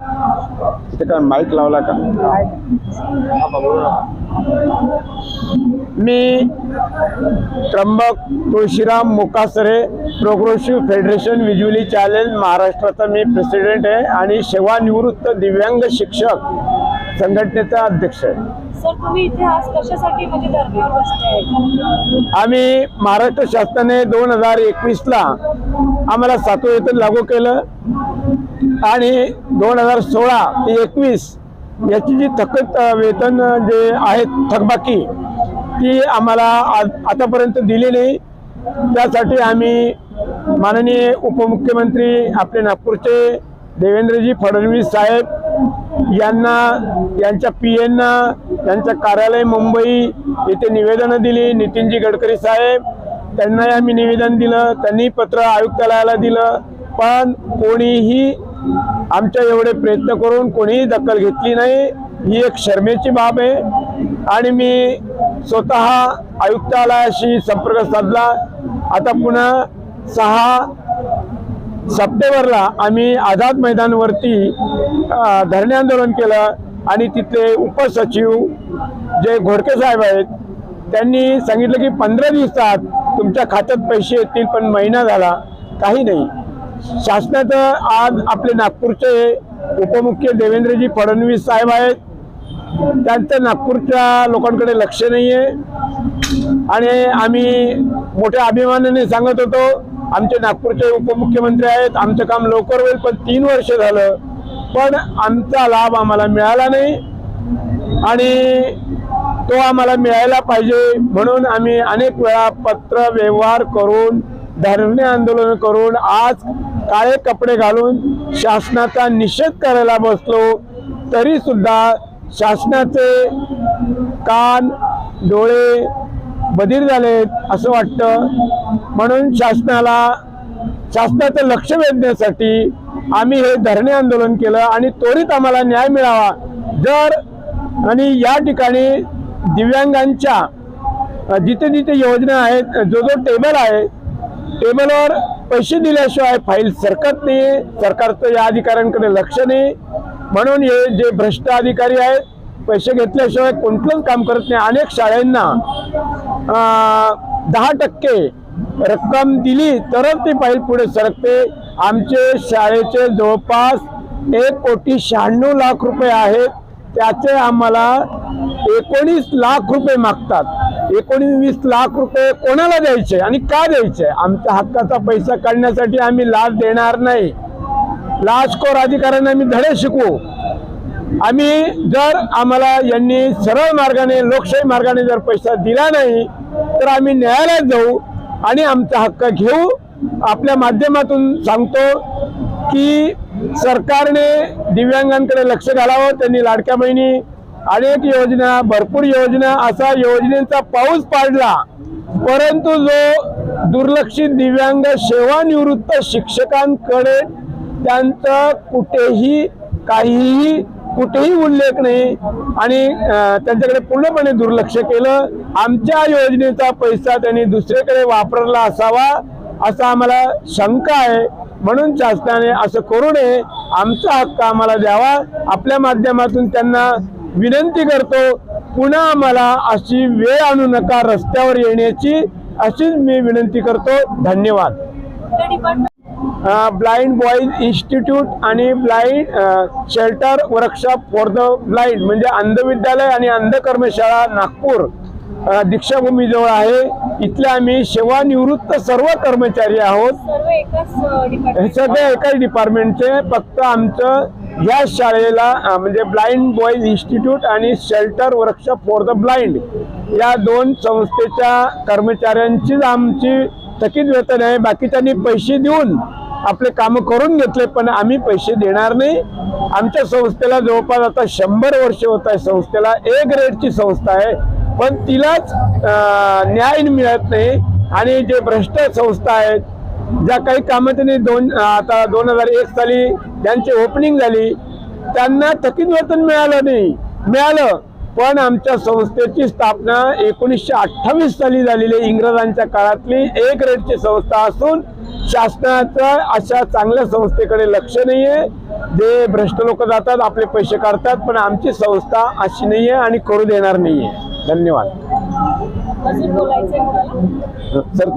ते काय माईक लावला का? मी Trimbak Tulshiram Mukasare progressive federation visually challenge महाराष्ट्राचा मी प्रेसिडेंट आहे आणि सेवानिवृत्त दिव्यांग शिक्षक संघटनेचा अध्यक्ष आहे. म्हणजे आहे? आम्ही महाराष्ट्र शासनाने दोन हजार एकवीसला आम्हाला सातवं वेतन लागू केलं. आणि दोन हजार सोळा ते एकवीस याची जी थकत वेतन जे आहेत थकबाकी ती आम्हाला आतापर्यंत दिली नाही. त्यासाठी आम्ही माननीय उपमुख्यमंत्री आपले नागपूरचे देवेंद्रजी फडणवीस साहेब यांना यांच्या पी एनना यांचं कार्यालय मुंबई येथे निवेदनं दिली. नितीनजी गडकरी साहेब त्यांनाही आम्ही निवेदन दिलं. त्यांनी पत्र आयुक्तालयाला दिलं. पण कोणीही आमच्या एवढे प्रयत्न करून कोणीही दखल घेतली नाही. ही एक शर्मेची बाब आहे. आणि मी स्वतः आयुक्तालयाशी संपर्क साधला. आता पुन्हा सहा सप्टेंबरला आम्ही आझाद मैदानवरती धरणे आंदोलन केलं. आणि तिथले उपसचिव जे घोडके साहेब आहेत त्यांनी सांगितलं की पंधरा दिवसात तुमच्या खात्यात पैसे येतील पण महिना झाला. काही नाही. शासनाचं आज आपले नागपूरचे उपमुख्य देवेंद्रजी फडणवीस साहेब आहेत. त्यांचं नागपूरच्या लोकांकडे लक्ष नाही आहे आणि आम्ही मोठ्या अभिमानाने सांगत होतो आमचे नागपूरचे उपमुख्यमंत्री आहेत आमचं काम लवकर होईल पण तीन वर्ष झालं पण आमचा लाभ आम्हाला मिळाला नाही. आणि तो आम्हाला मिळायला पाहिजे म्हणून आम्ही अनेक वेळा पत्र व्यवहार करून धरणे आंदोलन करून आज काळे कपडे घालून शासनाचा निषेध करायला बसलो तरी सुद्धा शासनाचे कान डोळे बधीर झालेत असं वाटतं. म्हणून शासनाला शासनाचं लक्ष वेधण्यासाठी आम्ही हे धरणे आंदोलन केलं आणि त्वरित आम्हाला न्याय मिळावा. जर आणि या ठिकाणी दिव्यांगांच्या जिथे जिथे योजना आहेत जो जो टेबल आहे टेबलवर पैसे दिल्याशिवाय फाईल सरकत नाही. सरकारचं या अधिकाऱ्यांकडे लक्ष नाही. म्हणून हे जे भ्रष्ट अधिकारी आहेत पैसे घेतल्याशिवाय कोणतंच काम करत नाही. अनेक शाळांना दहा टक्के रक्कम दिली तरच ती फाईल पुढे सरकते. आमचे शाळेचे जवळपास एक कोटी शहाण्णव लाख रुपये आहेत. त्याचे आम्हाला एकोणीस लाख रुपये मागतात. एकोणीस लाख रुपये कोणाला द्यायचे आणि का द्यायचे? आमच्या हक्काचा पैसा काढण्यासाठी आम्ही लाच देणार नाही. लाचखोर अधिकाऱ्यांना आम्ही धडे शिकवू. आम्ही जर आम्हाला यांनी सरळ मार्गाने लोकशाही मार्गाने जर पैसा दिला नाही तर आम्ही न्यायालयात जाऊ आणि आमचा हक्क घेऊ. आपल्या माध्यमातून सांगतो की सरकारने दिव्यांगांकडे लक्ष घालावं त्यांनी लाडक्या बहिणी अनेक योजना भरपूर योजना असा योजनेचा पाऊस पाडला. परंतु जो दुर्लक्षित दिव्यांग सेवानिवृत्त शिक्षकांकडे त्यांचं कुठेही काहीही कुठेही उल्लेख नाही आणि त्यांच्याकडे पूर्णपणे दुर्लक्ष केलं. आमच्या योजनेचा पैसा त्यांनी दुसरीकडे वापरला असावा असा आम्हाला शंका आहे. म्हणून शासनाने असं करू नये. आमचा हक्क आम्हाला द्यावा. आपल्या माध्यमातून त्यांना विनंती करतो पुन्हा आम्हाला अशी वेळ आणू नका रस्त्यावर येण्याची अशीच मी विनंती करतो. धन्यवाद. ब्लाइंड बॉईज इन्स्टिट्यूट आणि blind shelter workshop for the blind म्हणजे अंध विद्यालय आणि अंध कर्मशाळा नागपूर दीक्षाभूमीजवळ आहे. इथले आम्ही सेवानिवृत्त सर्व कर्मचारी आहोत. हे सगळे एकाच डिपार्टमेंटचे फक्त आमचं या शाळेला म्हणजे ब्लाइंड बॉईज इन्स्टिट्यूट आणि shelter workshop for the blind या दोन संस्थेच्या कर्मचाऱ्यांचीच आमची थकीत वेतन आहे. बाकीच्यांनी पैसे देऊन आपले कामं करून घेतले पण आम्ही पैसे देणार नाही. आमच्या संस्थेला जवळपास आता शंभर वर्ष होत आहे. संस्थेला ए ग्रेडची संस्था आहे पण तिलाच न्याय मिळत नाही. आणि जे भ्रष्ट संस्था आहेत ज्या काही कामं त्यांनी दोन आता दोन हजार एक साली ज्यांची ओपनिंग झाली त्यांना थकीत वेतन मिळालं नाही. मिळालं पण आमच्या संस्थेची स्थापना एकोणीसशे अठ्ठावीस साली झालेली आहे. इंग्रजांच्या काळातली ए ग्रेडची संस्था असून शासनाचं अशा चांगल्या संस्थेकडे लक्ष नाही आहे. जे भ्रष्ट लोक जातात आपले पैसे काढतात पण आमची संस्था अशी नाही आहे आणि करू देणार नाही आहे. धन्यवाद. सर